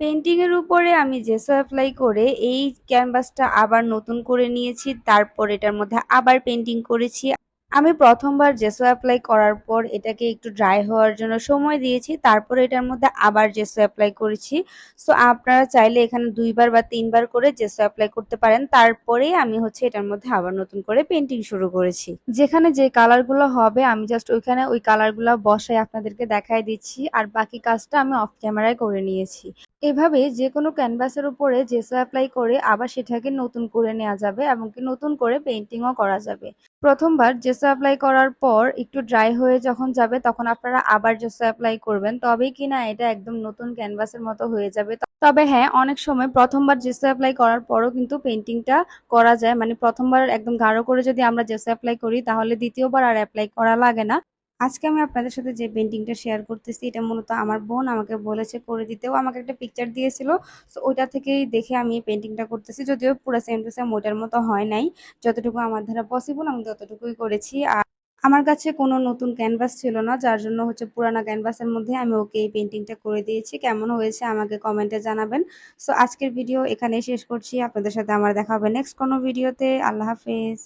Painting এর উপরে আমি জেসো অ্যাপ্লাই করে এই ক্যানভাসটা আবার নতুন করে নিয়েছি, তারপর এটার মধ্যে আবার পেন্টিং করেছি। আমি প্রথমবার জেসো অ্যাপ্লাই করার পর এটাকে একটু ড্রাই হওয়ার জন্য সময় দিয়েছি, তারপর এটার মধ্যে আবার জেসো অ্যাপ্লাই করেছি। সো আপনারা চাইলে এখানে দুইবার বা তিনবার করে জেসো অ্যাপ্লাই করতে পারেন, তারপরে আমি হচ্ছে এটার মধ্যে আবার নতুন করে পেন্টিং শুরু করেছি। যেখানে যে কালারগুলো হবে, আমি জাস্ট ওইখানে ওই কালারগুলো বসাই আপনাদেরকে দেখাই দিচ্ছি, আর বাকি কাজটা আমি অফ ক্যামেরায় করে নিয়েছি। এভাবে যে কোনো ক্যানভাসের উপরে জেসো অ্যাপ্লাই করে আবার সেটাকে নতুন করে নেওয়া যাবে এমনকি নতুন করে পেন্টিংও করা যাবে। প্রথমবার জেসো অ্যাপ্লাই করার পর একটু ড্রাই হয়ে যখন যাবে, তখন আপনারা আবার জেসো অ্যাপ্লাই করবেন। তবেই কিনা এটা একদম নতুন ক্যানভাসের মতো হয়ে যাবে। তবে হ্যাঁ অনেক সময় প্রথমবার জেসো অ্যাপ্লাই করার পরও কিন্তু পেন্টিংটা করা যায়। মানে প্রথমবার একদম গাঢ় করে যদি আমরা জেসো অ্যাপ্লাই করি, তাহলে দ্বিতীয়বার আর অ্যাপ্লাই করা লাগে না। আজকে আমি আপনাদের সাথে যে পেন্টিংটা শেয়ার করতেছি, এটা মূলত আমার বোন আমাকে বলেছে করে দিতেও। আমাকে একটা পিকচার দিয়েছিল সো ওইটা থেকেই দেখে আমি এই পেন্টিংটা করতেছি। যদিও পুরো সেম টু সেম ওইটার মতো হয় নাই। যতটুকু আমার দ্বারা পসিবল আমি ততটুকুই করেছি। আর আমার কাছে কোনো নতুন ক্যানভাস ছিল না, যার জন্য হচ্ছে পুরানা ক্যানভাসের মধ্যে আমি ওকে এই পেন্টিংটা করে দিয়েছি। কেমন হয়েছে আমাকে কমেন্টে জানাবেন। সো আজকের ভিডিও এখানেই শেষ করছি। আপনাদের সাথে আমার দেখা হবে নেক্সট কোনো ভিডিওতে আল্লাহ হাফেজ।